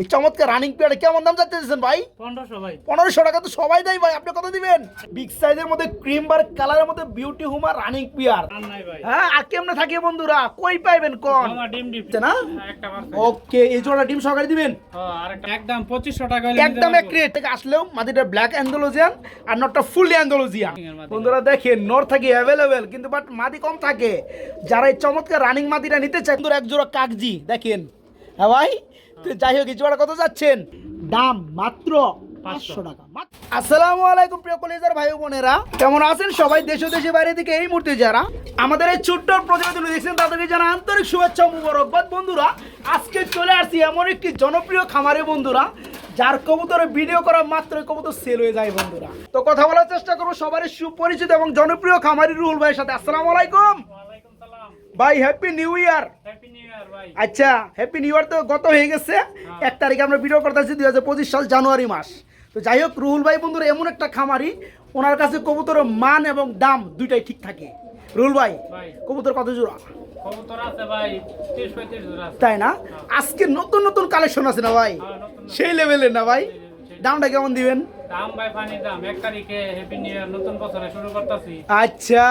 এই চমৎকার রানিং পেয়ারে কেমন দাম চাচ্ছে দিচ্ছেন ভাই? পনেরোশো ভাই। পনেরোশো টাকা তো সবাই দেয় ভাই আপনি কত দিবেন? বিগ সাইজের মধ্যে ক্রিম বার কালারের মধ্যে বিউটি হুমার রানিং পিয়ার হ্যাঁ আর কেমনে থাকে বন্ধুরা? কই পাইবেন কোন? ডিম ডিম। না? ওকে এই জোড়া ডিম সহকারে দিবেন? একদম পঁচিশশো টাকা একদম এক। রেট থেকে আসলেও মাদিটা ব্ল্যাক অ্যান্ডোলজিয়ান আর নটটা ফুললি অ্যান্ডোলজিয়ান বন্ধুরা দেখেন নর থাকে অ্যাভেলেবেল কিন্তু বাট মাদি কম থাকে। যারা এই চমৎকার রানিং মাদিটা নিতে চায় বন্ধুরা এক জোড়া কাগজি দেখেন। হ্যাঁ ভাই? তো যাই হোক এই জোড়া কত যাচ্ছেন? দাম মাত্র পাঁচশো টাকা। আসসালামু আলাইকুম প্রিয় কলেজার ভাই বোনেরা। কেমন আছেন সবাই? দেশ দেশে বাইরে থেকে এই মুহূর্তে যারা আমাদের এই ছোট্ট প্রতিবেদন দেখছেন তাদেরকে জানা আন্তরিক শুভেচ্ছা মুবারকবাদ। বন্ধুরা আজকে চলে আসছি এমন একটি জনপ্রিয় খামারে বন্ধুরা যার কবুতরে ভিডিও করা মাত্র কবুতর সেল হয়ে যায় বন্ধুরা। তো কথা বলার চেষ্টা করব সবার সুপরিচিত এবং জনপ্রিয় খামারি রুহুল ভাইয়ের সাথে। আসসালামু আলাইকুম। ভাই হ্যাপি নিউ ইয়ার আচ্ছা হ্যাপি নিউ ইয়ার তো গত হয়ে গেছে। এক তারিখে আমরা ভিডিও করতেছি দুই হাজার পঁচিশ সাল জানুয়ারি মাস। তো যাই হোক রুহুল ভাই বন্ধুরা এমন একটা খামারি ওনার কাছে কবুতরের মান এবং দাম দুইটাই ঠিক থাকে। রুহুল ভাই কবুতর কত জোড়া? তাই না? আজকে নতুন নতুন কালেকশন আছে না ভাই? হ্যাঁ। সেই লেভেলের না ভাই? দামটা কেমন দিবেন? দাম ভাই পানির দাম। এক তারিখে হ্যাপি নিউ ইয়ার নতুন বছরে শুরু করতেছি। আচ্ছা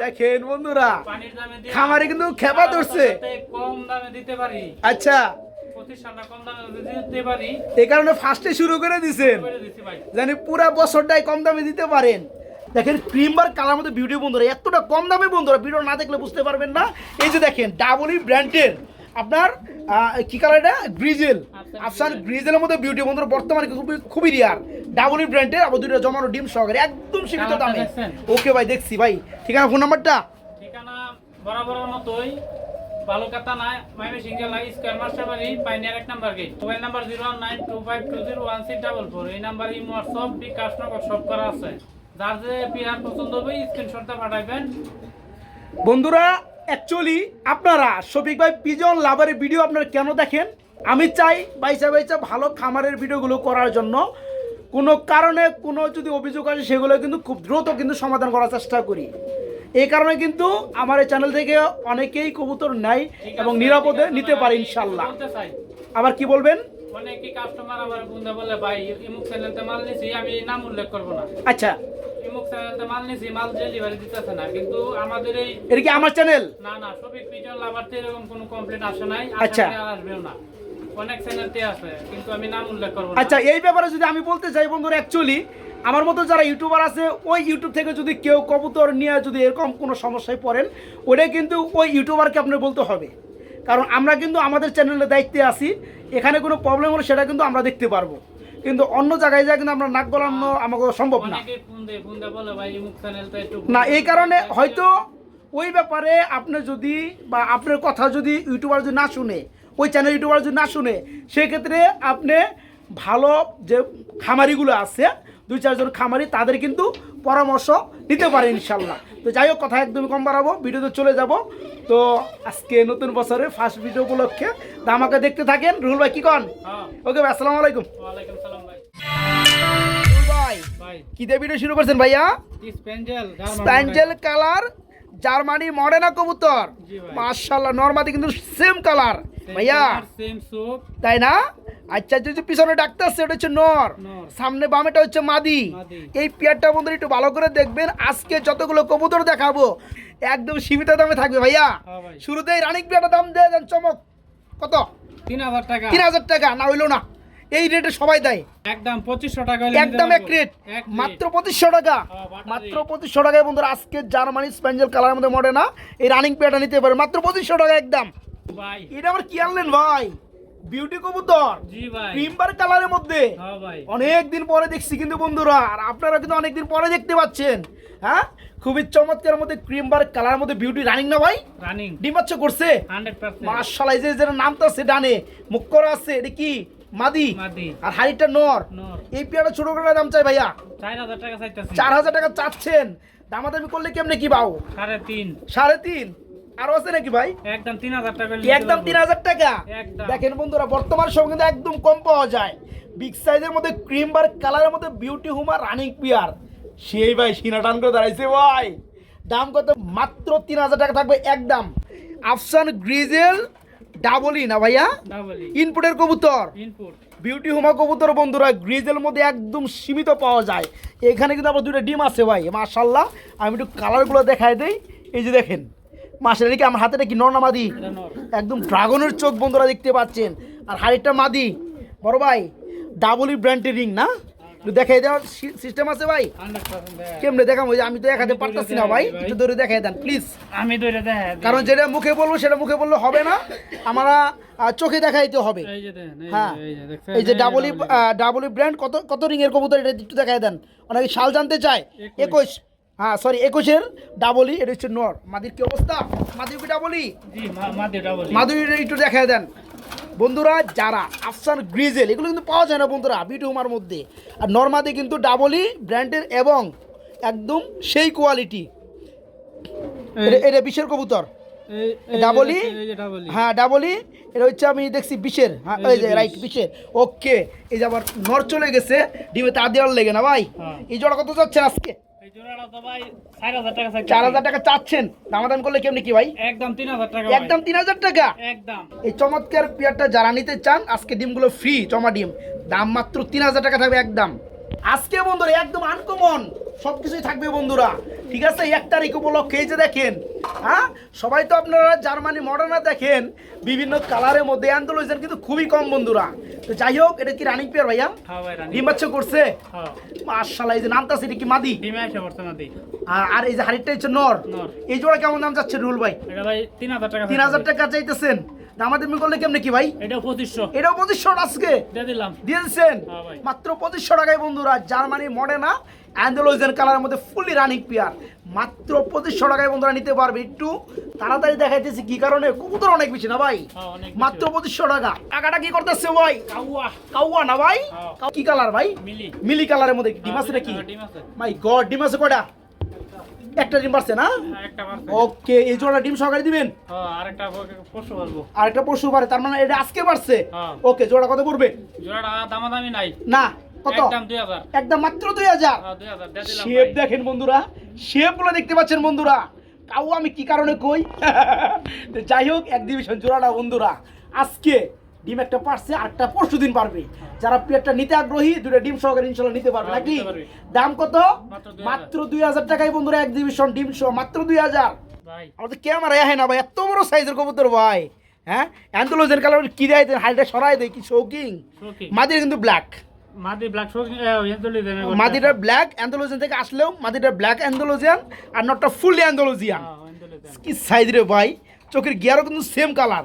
দেখেন বন্ধুরা পানির দামে দিয়ে খামারে কিন্তু খেপা ধরছে। কম দামে দিতে পারি। আচ্ছা। এই কারণে ফার্স্টে শুরু করে দিছেন। জানি পুরা বছরটাই কম দামে দিতে পারেন। দেখেন ক্রিম বার কালার মধ্যে বিউটি বন্ধুরা এতটা কম দামে বন্ধুরা ভিডিও না দেখলে বুঝতে পারবেন না। এই যে দেখেন ডাবলি ব্র্যান্ডের আপনার আহ, কি কালার এটা? গ্রিজেল আফসান গ্রিজেলের মধ্যে বিউটি বন্ধুরা বর্তমানে খুবই খুবই রিয়ার ডাবলি ব্র্যান্ডের আবার দুটো জমানো ডিম সহকারে একদম সীমিত দামে। ওকে ভাই দেখছি ভাই। ঠিকানা ফোন নাম্বারটা ঠিকানা বরাবরের মতোই বালুকাতা নাই মাইমে সিঙ্গেল স্কোয়ার মাস্টার বাড়ি পাইনিয়ার এক number gate mobile number zero nine two five two zero one six double four এই নাম্বার ইমো হোয়াটসঅ্যাপ বিকাশ নগর সব করা আছে। যার যে পিয়ার পছন্দ হবে স্ক্রিনশটটা পাঠাইবেন বন্ধুরা অ্যাকচুয়ালি আপনারা শফিক ভাই পিজন লাভারের ভিডিও আপনারা কেন দেখেন? আমি চাই বাইসা বাইসা ভালো খামারের ভিডিওগুলো করার জন্য। কোনো কারণে কোনো যদি অভিযোগ আসে সেগুলো কিন্তু খুব দ্রুত কিন্তু সমাধান করার চেষ্টা করি। এই কারণে কিন্তু আমার এই চ্যানেল থেকে অনেকেই কবুতর নেয় এবং নিরাপদে নিতে পারে ইনশাল্লাহ আবার কি বলবেন? অনেকই কাস্টমার আবার বুঝতে বলে ভাই ইমুক চ্যানেলতে মাল নিছি আমি নাম উল্লেখ করব না। আচ্ছা। ইমুক চ্যানেলতে মাল নিছি মাল ডেলিভারি দিতেছে না কিন্তু আমাদের এই এটা কি আমার চ্যানেল না না সবই পিজন লাভারতে এরকম কোনো কমপ্লেন আসে নাই আচ্ছা। আর আসবেও না। অনেক চ্যানেলতে আছে কিন্তু আমি নাম উল্লেখ করব আচ্ছা এই ব্যাপারে যদি আমি বলতে চাই বন্ধুরা অ্যাকচুয়ালি আমার মতো যারা ইউটিউবার আছে ওই ইউটিউব থেকে যদি কেউ কবুতর নিয়ে যদি এরকম কোনো সমস্যায় পড়েন ওটাই কিন্তু ওই ইউটিউবারকে আপনার বলতে হবে। কারণ আমরা কিন্তু আমাদের চ্যানেলের দায়িত্বে আছি এখানে কোনো প্রবলেম হলে সেটা কিন্তু আমরা দেখতে পারব। কিন্তু অন্য জায়গায় যা কিন্তু আমরা নাক গলানো আমাকে সম্ভব না। না এই কারণে হয়তো ওই ব্যাপারে আপনি যদি বা আপনার কথা যদি ইউটিউবার যদি না শুনে ওই চ্যানেল ইউটিউবার যদি না শুনে সেক্ষেত্রে আপনি ভালো যে খামারিগুলো আছে দুই চারজন খামারি তাদের কিন্তু পরামর্শ নিতে পারে ইনশাল্লাহ। তো যাই হোক কথা একদমই কম বাড়াবো ভিডিওতে চলে যাব। তো আজকে নতুন বছরের ফার্স্ট ভিডিও উপলক্ষে তা আমাকে দেখতে থাকেন। রুহুল ভাই কি কন? হ্যাঁ। ওকে ভাই আসসালামু আলাইকুম। ভাই। রুহুল ভাই ভাই। কি দিয়ে ভিডিও শুরু করছেন ভাইয়া? স্প্যাঞ্জেল কালার জার্মানি মডেনা কবুতর। মাশাআল্লাহ নরমাদি কিন্তু সেম কালার ভাইয়া। তাই না? আচ্ছা যে পিছনে ডাক্তার সেটা হচ্ছে নর। সামনে বামেটা হচ্ছে মাদি। এই পেয়ারটা বন্ধুরা একটু ভালো করে দেখবেন। আজকে যতগুলো কবুতর দেখাবো একদম সীমিত দামে থাকবে ভাইয়া। হ্যাঁ শুরুতেই রানিক পেয়ারটা দাম দিয়ে দেন চমক। কত? তিন হাজার টাকা। তিন হাজার টাকা না হইল না। এই রেটে সবাই দেয়। একদম পঁচিশশো টাকা একদম এক রেট মাত্র পঁচিশশো টাকা। হ্যাঁ। মাত্র পঁচিশশো টাকায় বন্ধুরা আজকে জার্মানি স্প্যাঞ্জেল কালারের মধ্যে মডে না? এই রানিং পেয়ারটা নিতে পারে। মাত্র পঁচিশশো টাকা একদম। ভাই। এটা আবার কি আনলেন ভাই? বিউটি কবুতর। ক্রিমবার কালারের মধ্যে। হ্যাঁ অনেক দিন পরে দেখছি কিন্তু বন্ধুরা আর আপনারা কিন্তু অনেক দিন পরে দেখতে পাচ্ছেন। হ্যাঁ? খুবই চমৎকার মধ্যে ক্রিমবার কালারের মধ্যে বিউটি রানিং না ভাই? রানিং ডিম বাচ্চা করছে? মার্শাল এই যে নামটা আছে ডানে। মুখ করা আছে এটা কি? মাদি। আর হাড়িটা নর। এই পেয়ারটা ছোট করে দাম চাই ভাইয়া। চার হাজার টাকা চাচ্ছেন। দামাদামি করলে কেমনে কি পাও? সাড়ে তিন। সাড়ে তিন? আরও আছে নাকি ভাই? একদম তিন হাজার টাকা একদম তিন হাজার টাকা? দেখেন বন্ধুরা বর্তমান সময় কিন্তু একদম কম পাওয়া যায়। বিগ সাইজের মধ্যে ক্রিম বার কালারের মধ্যে বিউটি হুমার রানিং পিয়ার সেই ভাই সিনা টান করে দাঁড়াইছে ভাই। দাম কত? মাত্র তিন হাজার টাকা থাকবে একদম। আফসান গ্রিজেল ডাবলই না ভাইয়া? ইনপুটের কবুতর। বিউটি হোমা কবুতর বন্ধুরা গ্রিজের মধ্যে একদম সীমিত পাওয়া যায়। এখানে কিন্তু আবার দুটো ডিম আছে ভাই মাশাল্লাহ আমি একটু কালারগুলো দেখাই দেই। এই যে দেখেন মাসের কি আমার হাতে কি নর্না মাদি? একদম ড্রাগনের চোখ বন্ধুরা দেখতে পাচ্ছেন। আর হাড়িটা মাদি। বড় ভাই ডাবলই ব্র্যান্ডের রিং না? একটু দেখাই দেওয়ার সিস্টেম আছে ভাই? কেমনে দেখাম ওই আমি তো দেখাতে পারতাছি না ভাই একটু ধরে দেখাই দেন প্লিজ আমি ধরে দেখা কারণ যেটা মুখে বলব সেটা মুখে বললে হবে না। আমরা চোখে দেখাইতে হবে। হ্যাঁ। এই যে ডাবলি ডাবলি ব্র্যান্ড কত কত রিং এর কবুতর এটা একটু দেখাই দেন। অনেকে শাল জানতে চায়। একুশ। হ্যাঁ সরি একুশের ডাবলি এটা হচ্ছে নর। মাদির কি অবস্থা? মাদির কি ডাবলি জি মা- মাদি মাধুরী একটু দেখায় দেন। বন্ধুরা যারা আফসান গ্রিজেল এগুলো কিন্তু পাওয়া যায় না বন্ধুরা বিটুমার মধ্যে। আর নর্মাদি কিন্তু ডাবলই ব্র্যান্ডের এবং একদম সেই কোয়ালিটি। এটা বিশের কবুতর। ডাবলি হ্যাঁ ডাবলি এটা হচ্ছে আমি দেখছি বিশের। হ্যাঁ এই যে রাইট বিশের। ওকে এই যে আবার নর চলে গেছে ডিমে তার দেওয়ার লেগে না ভাই? হ্যাঁ। এই জোড়া কত যাচ্ছেন আজকে? এই জোড়াটা তো ভাই 4000 টাকা চাইছে। চার হাজার টাকা চাচ্ছেন? দামাদাম করলে কেমনি কি ভাই? একদম 3000 টাকা একদম তিন হাজার টাকা? একদম। এই চমৎকার পেয়ারটা যারা নিতে চান আজকে ডিমগুলো ফ্রি জমা ডিম। দাম মাত্র তিন হাজার টাকা থাকবে একদম। আজকে বন্ধুরা একদম আনকমন সব কিছুই থাকবে বন্ধুরা। ঠিক আছে এক তারিখ উপলক্ষে যে দেখেন হ্যাঁ? সবাই তো আপনারা জার্মানি মডার্না দেখেন বিভিন্ন কালারের মধ্যে অ্যান্থোলজিয়ান কিন্তু খুবই কম বন্ধুরা। তো যাই হোক এটা কি রানিং পেয়ার ভাইয়া? ডিমাচ্ছ ভাই ডিম বাচ্চা করছে? মার্শাল এই যে নামতাছে এটা কি মাদি? আর এই যে হারিটা হচ্ছে নর। এই জোড়া কেমন দাম যাচ্ছে রুল ভাই? এটা ভাই 3000 টাকা তিন হাজার টাকা চাইতেছেন? দামাদামি করলে কেমনে কি ভাই? এটা 2500 এটাও পঁচিশশো আজকে? দিয়ে দিলাম। দিয়ে দিচ্ছেন? হ্যাঁ ভাই। মাত্র পঁচিশশো টাকায় বন্ধুরা জার্মানি মডেনা অ্যান্ডোলজেন কালারের মধ্যে ফুললি রানিং পেয়ার মাত্র পঁচিশশো টাকায় বন্ধুরা নিতে পারবে একটু। তাড়াতাড়ি দেখাইতেছি কি কারণে কবুতর অনেক বেশি না ভাই? হ্যাঁ। মাত্র পঁচিশশো টাকা। টাকাটা কি করতেছে ভাই? কাউয়া। না ভাই? হ্যাঁ। কি কালার ভাই? মিলি। মিলি কালারের মধ্যে ডিম আছে নাকি? হ্যাঁ, ডিম আছে। মাই গড ডিম আছে কয়টা? একটা ডিম পারছে না? হ্যাঁ, ওকে এই জোড়া ডিম সহকারে দিবেন? হ্যাঁ আরেকটা পশু পারে তার মানে এটা আজকে পারছে? হ্যাঁ। ওকে জোড়া কত পড়বে? জোড়াটা দামাদামি নাই। না কত? একদম 2000 একদম মাত্র দুই হাজার? 2000 দিয়ে দিলাম শেপ দেখেন বন্ধুরা দেখতে পাচ্ছেন বন্ধুরা। কাউ আমি কি কারণে কই? যাই হোক জোড়াটা বন্ধুরা আজকে ডিম একটা পারছে আটটা পরশু দিন পারবে। যারা পেটটা নিতে আগ্রহী দুটো ডিম সহকারে ইনশাল্লাহ নিতে পারবে হ্যাঁ, নাকি? দাম কত? মাত্র দুই হাজার। টাকায় বন্ধুরা এক্সিবিশন ডিম সহ মাত্র দুই হাজার। আমাদের ক্যামেরা হয় না ভাই এত বড় সাইজের কবুতর ভাই। হ্যাঁ? অ্যান্থোলজেন কালার কি দেয় হাইটা সরাই দেয় কি? শৌকিং। মাদির কিন্তু ব্ল্যাক মাদিটা ব্ল্যাক অ্যান্থোলজিয়ান থেকে আসলেও মাদিটা ব্ল্যাক অ্যান্থোলজিয়ান আর নটটা ফুললি অ্যান্থোলজিয়ান কি সাইজ রে ভাই? চোখের গিয়ারও কিন্তু সেম কালার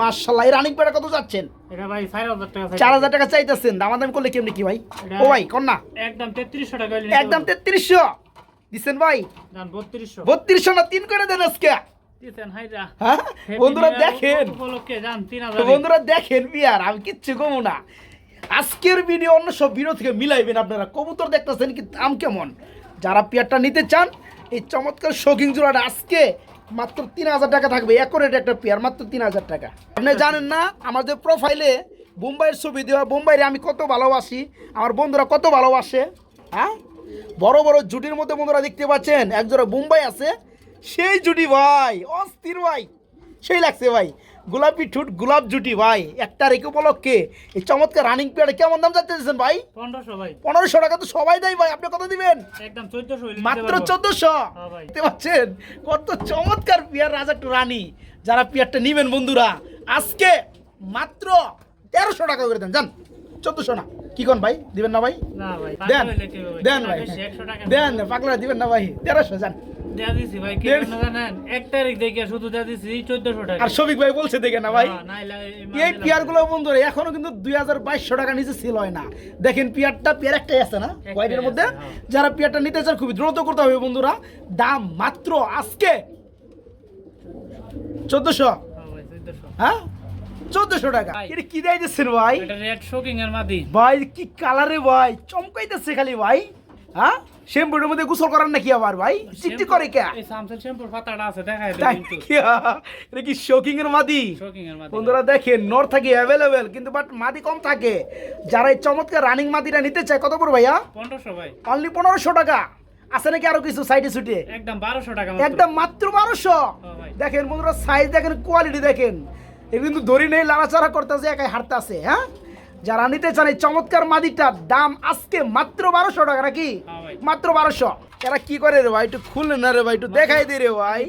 মার্শাল্লাহ এই রানিং পেটা কত যাচ্ছেন? এটা ভাই 4000 টাকা চার হাজার টাকা চাইতেছেন। দামাদামি করলে কেমনি কি ভাই? ও ভাই কন্যা। একদম 3300 টাকা একদম তেত্রিশশো। দিচ্ছেন ভাই? 3200 বত্রিশশো। না তিন করে দেন আজকে। হ্যাঁ? বন্ধুরা দেখেন। উপলক্ষে দাম তো 3000 বন্ধুরা দেখেন বিয়ার আমি কিচ্ছু কমু না। আজকের ভিডিও অন্য সব ভিডিও থেকে মিলাইবেন আপনারা। কবুতর দেখতেছেন কি দাম কেমন? যারা পেয়ারটা নিতে চান এই চমৎকার শৌখিন জোড়াটা আজকে মাত্র তিন হাজার টাকা থাকবে একরেট একটা পেয়ার মাত্র তিন হাজার টাকা। আপনি জানেন না আমাদের প্রোফাইলে বোম্বাইয়ের ছবি দেওয়া, বোম্বাইরে আমি কত ভালোবাসি, আমার বন্ধুরা কত ভালোবাসে হ্যাঁ? বড় বড় জুটির মধ্যে বন্ধুরা দেখতে পাচ্ছেন, একজোড়া বোম্বাই আছে, সেই জুটি ভাই, অস্থির ভাই, সেই লাগছে ভাই। গোলাপি ঠুট গোলাপ জুটি ভাই। একটা রেখে উপলক্ষে। এই চমৎকার রানিং পেয়ারে কেমন দাম দিচ্ছেন ভাই? পনেরোশো ভাই। পনেরোশো টাকা তো সবাই দেয় ভাই। আপনি কত দিবেন? একদম চোদ্দশো মাত্র চোদ্দশো? হ্যাঁ। দেখতে পাচ্ছেন? কত চমৎকার পিয়ার রাজা একটু রানী। যারা পিয়ারটা নিবেন বন্ধুরা আজকে মাত্র তেরোশো টাকা করে দেন। জান চোদ্দশো না। কি কোন ভাই? দিবেন না ভাই? দেন? দেন ভাই। বেশি 100 টাকা দেন পাগলা দিবেন না ভাই। তেরোশো জান দেয়া দিছি ভাই কি দেন। জন্য জানেন? এক তারিখ দেখে শুধু দেয়া দিছি 1400 টাকা। আর শফিক ভাই বলছে দেখে না ভাই। এই এই পিয়ারগুলো বন্ধুরা এখনও কিন্তু দুই হাজার বাইশশো টাকা নিচে সেল হয় না। দেখেন পিয়ারটা পিয়ার একটাই আছে না? হোয়াইটের মধ্যে। হ্যাঁ। যারা পিয়ারটা নিতে চান খুবই দ্রুত করতে হবে বন্ধুরা। দাম মাত্র আজকে চোদ্দশো। হ্যাঁ? 1400 চোদ্দশো টাকা। এটা কি ভাই? এটা রেড শোকিং এর মাদি। ভাই কি কালারে ভাই? চমকাইতেছে খালি ভাই। হ্যাঁ? শ্যাম্পুর মধ্যে গোসল করার নাকি আবার ভাই? চিকটি করে কে? এই শ্যাম্পুর পাতাটা আছে দেখাই দেন এটা কি শোকিং এর মাদি? শোকিং এর মাদি বন্ধুরা দেখেন নর থাকে অ্যাভেলেবেল কিন্তু বাট মাদি কম থাকে। যারা এই চমৎকার রানিং মাদিটা নিতে চায় কত করে ভাইয়া? 1500 ভাই। অনলি পনেরোশো টাকা। আছে নাকি আরও কিছু সাইডে সুটে একদম 1200 টাকা। একদম মাত্র বারোশো। দেখেন বন্ধুরা সাইজ দেখেন কোয়ালিটি দেখেন। এর কিন্তু দড়ি নেই লাড়াচাড়া করতেছে একাই হাঁটতেছে হ্যাঁ? যারা নিতে চান এই চমৎকার মাদিটার দাম আজকে মাত্র বারোশো টাকা নাকি? হ্যাঁ মাত্র বারোশো। এরা কি করে রে ভাই? একটু খুললে না রে ভাই একটু দেখাই দে রে ভাই।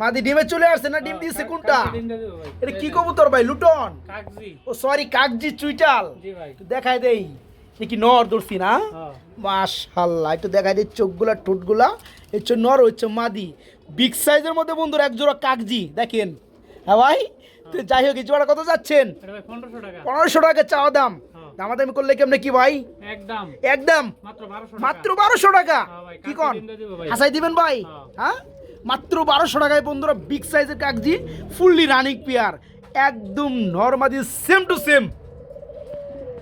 মাদি ডিমে চলে আসছে না? ডিম দিয়েছে কোনটা। এটা কি কবুতর ভাই? লুটন? ও সরি কাকজি চুইটাল। দেখাই দেই। কি নর দর্শি না? হ্যাঁ। মাশাল্লাহ একটু দেখাই দিই চোখগুলা ঠোঁটগুলা। হচ্ছে নর হচ্ছে মাদি। বিগ সাইজের মধ্যে বন্ধুরা এক জোড়া কাগজি দেখেন। হ্যাঁ ভাই তো যাই হোক জোড়া কত যাচ্ছেন? পনেরোশো টাকা। চাওয়া দাম। হ্যাঁ। দামাদামি করলে কেমনে কি ভাই? একদম। একদম? মাত্র বারোশো টাকা। হ্যাঁ ভাই, কি কন। হাসাই দিবেন ভাই? হ্যাঁ। হ্যাঁ? মাত্র বারোশো টাকায় বন্ধুরা বিগ সাইজের কাগজি ফুললি রানিং পেয়ার একদম নর্মাদি সেম টু সেম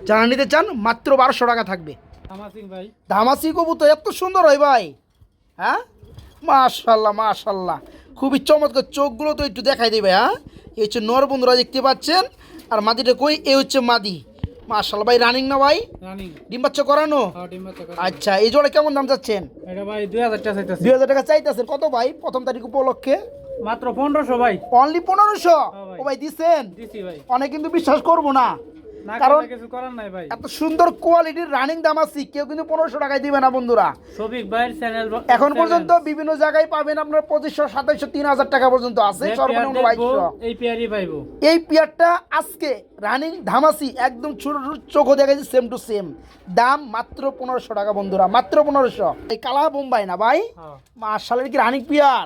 যারা নিতে চান মাত্র বারোশো টাকা থাকবে। ধামাসি কবুতর এত সুন্দর হয় ভাই। হ্যাঁ? মাশাল্লাহ মাশাল্লাহ। খুবই চমৎকার চোখগুলো তো একটু দেখাই দেবে হ্যাঁ? এই হচ্ছে নর বন্ধুরা দেখতে পাচ্ছেন? আর মাদিটা কই? এ হচ্ছে মাদি। মাশাল্লাহ ভাই রানিং না ভাই? ডিম বাচ্চা করানো? হ্যাঁ ডিম বাচ্চা করে। আচ্ছা এই জোড়া কেমন দাম চাচ্ছেন? দুই হাজার টাকা চাইতেছেন। কত ভাই? প্রথম তারিখ উপলক্ষে? মাত্র পনেরোশো ভাই। অনলি পনেরোশো? হ্যাঁ ও ভাই দিচ্ছেন অনেক কিন্তু বিশ্বাস করব না। কারণ কিছু করার নাই ভাই। এত সুন্দর কোয়ালিটির রানিং দাম আছে কেউ কিন্তু পনেরোশো টাকায় দিবে না বন্ধুরা। সবিক ভাইয়ের চ্যানেল এখন পর্যন্ত বিভিন্ন জায়গায় পাবেন আপনার পঁচিশশো সাতাইশশো তিন হাজার টাকা পর্যন্ত আছে সর্বনিম্ন বাইশশো। এই পেয়ারই পাইবো। এই পেয়ারটা আজকে রানিং ধামাসি একদম ছোট ছোট চোখ দেখাচ্ছি সেম টু সেম দাম মাত্র পনেরোশো টাকা বন্ধুরা মাত্র পনেরোশো। এই কালা বোম্বাই না ভাই? হ্যাঁ। মার্শালের কি রানিং পেয়ার?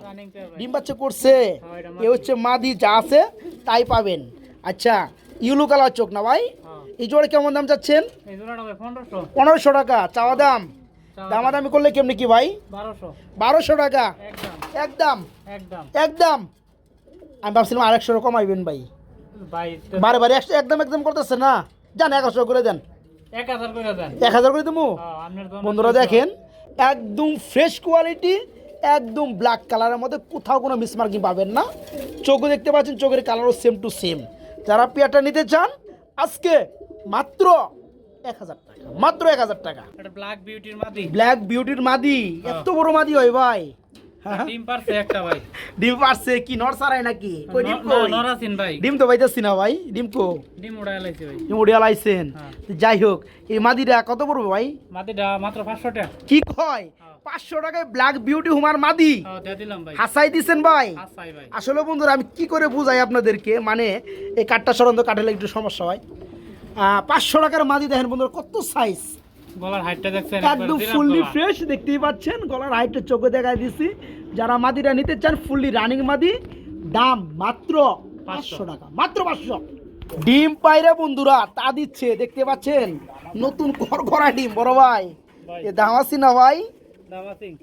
ডিম বাচ্চা করছে। হ্যাঁ, এ হচ্ছে মাদি যা আছে তাই পাবেন। আচ্ছা ইউলু কালার চোখ না ভাই? হ্যাঁ। এই জোড়ে কেমন দাম চাচ্ছেন? পনেরোশো। টাকা। চাওয়া দাম? দামাদামি করলে কেমনি কি ভাই? বারোশো। টাকা? একদম। একদম? আমি ভাবছিলাম আরেকশো কমাইবেন ভাই। ভাই বারে বারে একশো একদম একদম করতেছে না। যান এগারোশো করে দেন। এক হাজার করে দেবো হ্যাঁ, বন্ধুরা দেখেন একদম ফ্রেশ কোয়ালিটি একদম ব্ল্যাক কালারের মধ্যে কোথাও কোনো মিসমার্কিং পাবেন না। চোখও দেখতে পাচ্ছেন চোখের কালারও সেম টু সেম যারা পেয়ারটা নিতে চান আজকে মাত্র এক হাজার টাকা। মাত্র এক হাজার টাকা। ব্ল্যাক বিউটির মাদি। ব্ল্যাক বিউটির মাদি। এত বড় মাদি হয় ভাই। হ্যাঁ। ডিম পারছে একটা ভাই। ডিম পারছে কি নর সারাই নাকি? কই ডিম ভাই। ডিম তো পাইতেছি না ভাই ডিম কো ডিম উড়াই লাইছে ভাই। ডিম উড়িয়া লাইছেন হ্যাঁ। যাই হোক এই মাদিটা কত পড়বে ভাই? মাদিটা মাত্র পাঁচশো টাকা কি কয়? হ্যাঁ। পাঁচশো টাকায় ব্ল্যাক বিউটি হুমার মাদি। হ্যাঁ হাসাই দিছেন ভাই। আসলে বন্ধুরা আমি কি করে বুঝাই আপনাদেরকে? মানে এই কাঠটা সরন্ত কাঠেলে একটু সমস্যা হয়। পাঁচশো টাকার মাদি দেখেন বন্ধুরা কত সাইজ গলার হাইটটা দেখছেন একদম ফুললি ফ্রেশ দেখতেই পাচ্ছেন গলার হাইটটা চোখে দেখাই দিছি। যারা মাদিটা নিতে চান ফুললি রানিং মাদি দাম মাত্র পাঁচশো। টাকা মাত্র পাঁচশো। ডিম বন্ধুরা তা দিচ্ছে দেখতে পাচ্ছেন নতুন ঘর করা ডিম বড় ভাই। এ দাম আছে না ভাই?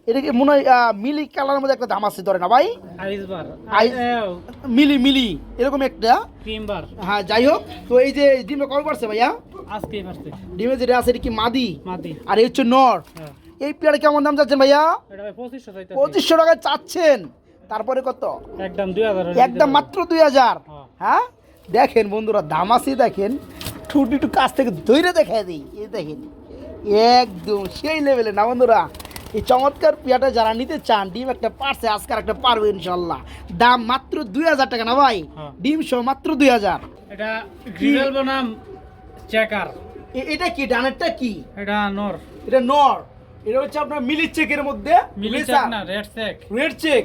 এটা কি মনে হয় মিলি কালারের মধ্যে একটা দাম আছে ধরে না ভাই? মিলি মিলি এরকম একটা? হ্যাঁ যাই হোক। তো এই যে ডিমটা কবে পারছে ভাইয়া? আজকেই ডিমে যেটা আছে এটা কি মাদি? আর এই হচ্ছে নর। হ্যাঁ। এই পেয়ারে কেমন দাম চাচ্ছেন ভাইয়া? পঁচিশশো চাচ্ছেন। তারপরে কত? একদম দুই হাজার একদম মাত্র দুই হাজার। হ্যাঁ। হ্যাঁ? দেখেন বন্ধুরা দামাসি দেখেন। ঠুটি একটু কাছ থেকে ধৈর্য দেখায় দিই। এই দেখেন একদম সেই লেভেলে না বন্ধুরা? এই চমৎকার পিয়াটা যারা নিতে চান ডিম একটা পারছে আজকাল একটা পারবে ইনশাল্লাহ দাম মাত্র দুই হাজার টাকা না ভাই? হ্যাঁ। ডিম সহ মাত্র দুই হাজার। এটা গ্রিজেল বনাম চেকার এটা কি? ডানেরটা কি? এটা নর। এটা নর। এটা হচ্ছে আপনার মিলি চেকের মধ্যে। মিলি চেক না রেড চেক। Red check.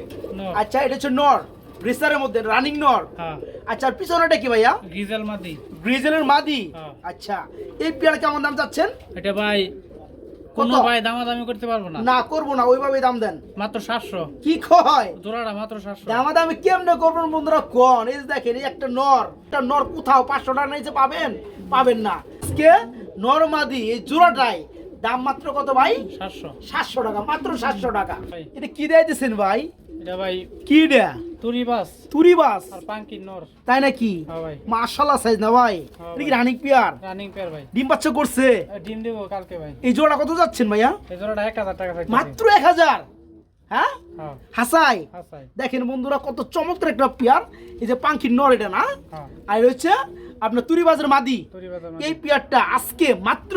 আচ্ছা এটা হচ্ছে নর। রেসারের মধ্যে রানিং নর। হ্যাঁ। আচ্ছা আর পিছনেটা কি ভাইয়া? গ্রিজেল মাদি। গ্রিজেলের মাদি। হ্যাঁ। আচ্ছা এই পেয়ার কেমন দাম চাচ্ছেন? এটা ভাই কোনো? ভাই দামাদামি করতে পারব না। না করব না ওইভাবে দাম দেন। মাত্র সাতশো। কি কয়? জোড়াটা মাত্র সাতশো। দামাদামি কেমনে করবেন বন্ধুরা? কন? এই দেখেন এই একটা নর একটা নর কোথাও পাঁচশো টাকা নিচে পাবেন? পাবেন না। আজকে নরমাদি এই জোড়াটাই দাম মাত্র কত ভাই? সাতশো। সাতশো টাকা মাত্র সাতশো টাকা। এটা কি দেয় দিচ্ছেন ভাই? এটা ভাই কি দেয়া তুরি বাস। তুরি বাস? আর পাঙ্কি নর। তাই নাকি? হ্যাঁ ভাই। মাশাল্লাহ সাইজ না ভাই। এটা কি রানিং পেয়ার রানিং পেয়ার ভাই। ডিম বাচ্চা করছে? ডিম দেবো কালকে ভাই। এই জোড়া কত যাচ্ছেন ভাইয়া? এই জোড়াটা এক হাজার টাকা চাইতেছি। মাত্র এক হাজার? হাসাই? দেখেন বন্ধুরা কত চমৎকার একটা পেয়ার এই যে পাঙ্কির নর এটা না? হ্যাঁ। আর হচ্ছে আপনার তুরিবাজের মাদি। এই পেয়ারটা আজকে মাত্র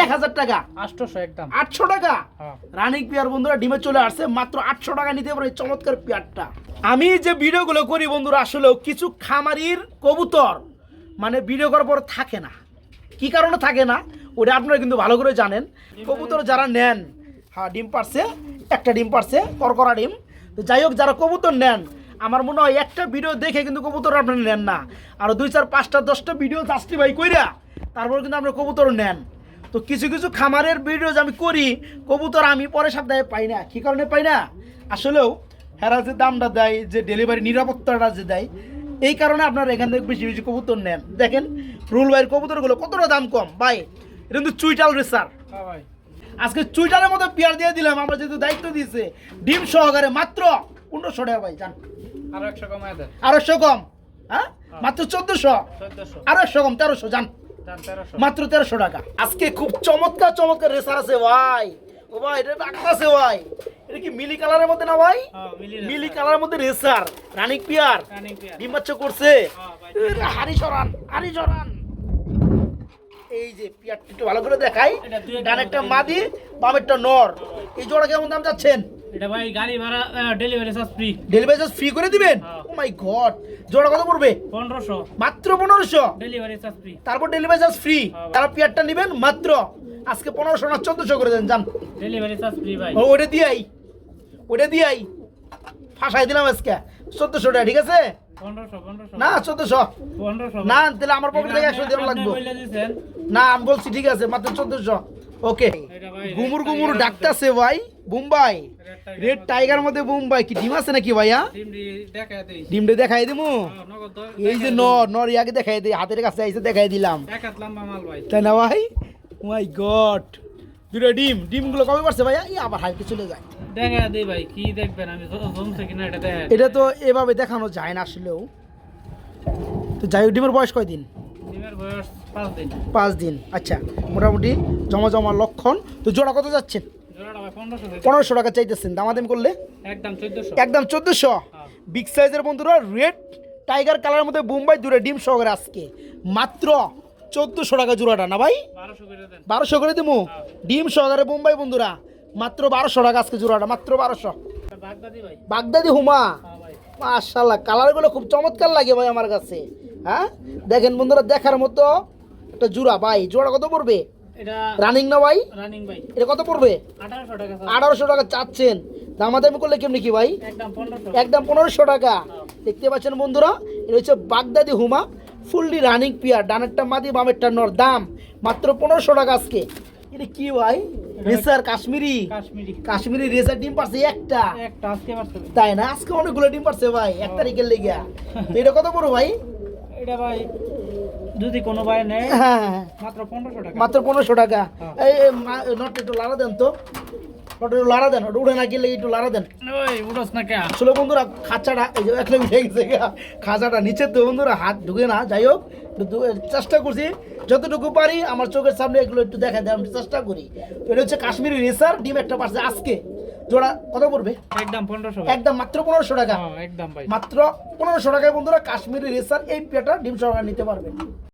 এক হাজার টাকা। আটশোশো একদম। আটশো টাকা? হ্যাঁ। রানিক পেয়ার বন্ধুরা ডিমে চলে আসছে মাত্র আটশো টাকা নিতে পারে এই চমৎকার পেয়ারটা। আমি যে ভিডিওগুলো করি বন্ধুরা আসলেও কিছু খামারির কবুতর মানে ভিডিও করার পর থাকে না। কি কারণে থাকে না? ওটা আপনারা কিন্তু ভালো করে জানেন। কবুতর যারা নেন হ্যাঁ ডিম পারছে একটা ডিম পারছে করকরা ডিম। তো যাই হোক যারা কবুতর নেন আমার মনে হয় একটা ভিডিও দেখে কিন্তু কবুতর আপনারা নেন না। আর দুই চার পাঁচটা দশটা ভিডিও জাস্টিফাই কইরা তারপর কিন্তু আপনারা কবুতর নেন। তো কিছু কিছু খামারের ভিডিও আমি করি কবুতর আমি পরে সপ্তাহে পাই না। কী কারণে পাই না? আসলেও হেরা যে দামটা দেয় যে ডেলিভারি নিরাপত্তাটা যে দেয় এই কারণে আপনারা এখান থেকে বেশি বেশি কবুতর নেন। দেখেন রুল ভাইয়ের কবুতরগুলো কতটা দাম কম? ভাই এটা কিন্তু চুইটাল রেসার। হ্যাঁ আজকে চুইটালের মতো পেয়ার দিয়ে দিলাম আমরা যেহেতু দায়িত্ব দিয়েছে ডিম সহকারে মাত্র পনেরোশো টাকা ভাই জান। আরও একশো কমায় দেন। আড়াইশো কম হ্যাঁ। মাত্র চোদ্দোশো? চোদ্দশো। আড়াইশো কম তেরোশো জান। মাত্র তেরোশো টাকা। আজকে খুব চমৎকার চমৎকার রেসার আছে ভাই। ও ভাই এটা ডাক্তার আছে ভাই। এটা কি মিলি কালারের মধ্যে না ভাই? হ্যাঁ মিলি কালারের মধ্যে racer. Running pair. Running pair. ডিম বাচ্চা করছে হারি এ, হাড়ি সরান হাড়ি সরান। এই যে পিয়ারটা একটু ভালো করে দেখাই। এটা দুই একটা ডান একটা মধ্যে মাদি বামেরটা নর। এই জোড়া কেমন দাম যাচ্ছেন এটা ভাই গাড়ি ভাড়া delivery charge free delivery charge free করে দিবেন। ও মাই গড জোড়া কত পড়বে? পনেরোশো। মাত্র পনেরোশো? ডেলিভারি চার্জ ফ্রি তারপর ডেলিভারি চার্জ ফ্রি। তারা পিয়ারটা নেবেন মাত্র। আজকে পনেরোশো না চোদ্দশো করে দেন যান। ডেলিভারি চার্জ ফ্রি ভাই। ও, ওটা দিয়াই। ওটা দিয়াই। ফাঁসাই দিলাম আজকে। চোদ্দশো টাকা ঠিক আছে? না চোদ্দশো। না তাহলে আমার পকেট থেকে একশো দেওয়া লাগবে। না আমি বলছি ঠিক আছে মাত্র চোদ্দশো। ওকে। ভাই গুমুর গুমুর ডাকতাছে ভাই বুম্বাই। রেড টাইগার মধ্যে বুম্বাই কি ডিম আছে নাকি ভাইয়া? ডিমটা দেখাই দিমু? হ্যাঁ, এই যে নর নর ইয়াকে দেখাই দিই হাতের কাছে দেখাই দিলাম। তাই না ভাই? মাই গড দুটো ডিম ডিমগুলো কবে পারছে ভাইয়া? এই আবার হালকে চলে যায়। দেখা দেই ভাই কি দেখবেন? আমি জমছে কিনা এটা দেখা এটা তো এভাবে দেখানো যায় না আসলেও। তো যাই হোক ডিমের বয়স কয় দিন ডিমের বয়স পাঁচ দিন। পাঁচ দিন আচ্ছা। মোটামুটি জমা জমা লক্ষণ। তো জোড়া কত যাচ্ছেন? পনেরোশো টাকা চাইতেছেন। দামাদাম করলে? একদম চোদ্দশো। একদম চোদ্দোশো? হ্যাঁ। বিগ সাইজের বন্ধুরা রেড টাইগার কালারের মধ্যে বোম্বাই দূরে ডিম সহকারে আজকে। মাত্র চোদ্দোশো টাকা জোড়াটা না ভাই? বারোশো করে দেবো হ্যাঁ। ডিম সহকারে বোম্বাই বন্ধুরা মাত্র বারোশো টাকা আজকে জোড়াটা মাত্র বারোশো। বাগদাদি হুমা? হ্যাঁ মাশাল্লাহ কালারগুলো খুব চমৎকার লাগে ভাই আমার কাছে হ্যাঁ? দেখেন বন্ধুরা দেখার মতো একটা জোড়া ভাই জোড়া কত পড়বে? রানিং না ভাই? এটা কত পড়বে? আঠারোশো টাকা স্যার। আঠারোশো টাকা চাচ্ছেন। দামাদামি করলে কেমনি কি ভাই? একদম পনেরোশো। টাকা। দেখতে পাচ্ছেন বন্ধুরা এটা হচ্ছে বাগদাদি হুমা। ফুললি রানিং পিয়ার ডানেরটা মাদি বামেরটা নর দাম মাত্র পনেরোশো টাকা আজকে। এটা কি ভাই? রেসার কাশ্মীরি। কাশ্মীরি। রেসার ডিম পারছে একটা। একটা আজকে পারছে। তাই না? আজকে অনেকগুলো ডিম পারছে ভাই এক তারিখের লেগে তো এটা কত বড় ভাই? এটা ভাই যদি কোনো ভাই নেয় হ্যাঁ হ্যাঁ, হ্যাঁ। মাত্র পনেরোশো টাকা। মাত্র পনেরোশো টাকা। হ্যাঁ। এই নটটা একটু লাড়া দেন তো। একটু লাড়া দেন ওটা উঠে না গেলে একটু লাড়া দেন। ওই উড়োস না কে? আসলে বন্ধুরা খাঁচাটা এই যে একলে উঠে গেছে খাঁচাটা নিচে তো বন্ধুরা হাত ঢুকে না যাই হোক চেষ্টা করছি। যতটুকু পারি আমার চোখের সামনে এগুলো একটু দেখা দেয় আমি চেষ্টা করি। এটা হচ্ছে কাশ্মীরি রেসার ডিম একটা পারছে আজকে। জোড়া কত পড়বে? একদম পনেরোশো একদম মাত্র পনেরোশো টাকা। হ্যাঁ একদম ভাই। মাত্র পনেরোশো টাকায় বন্ধুরা কাশ্মীরি রেসার এই পেটা ডিম সহকারে নিতে পারবেন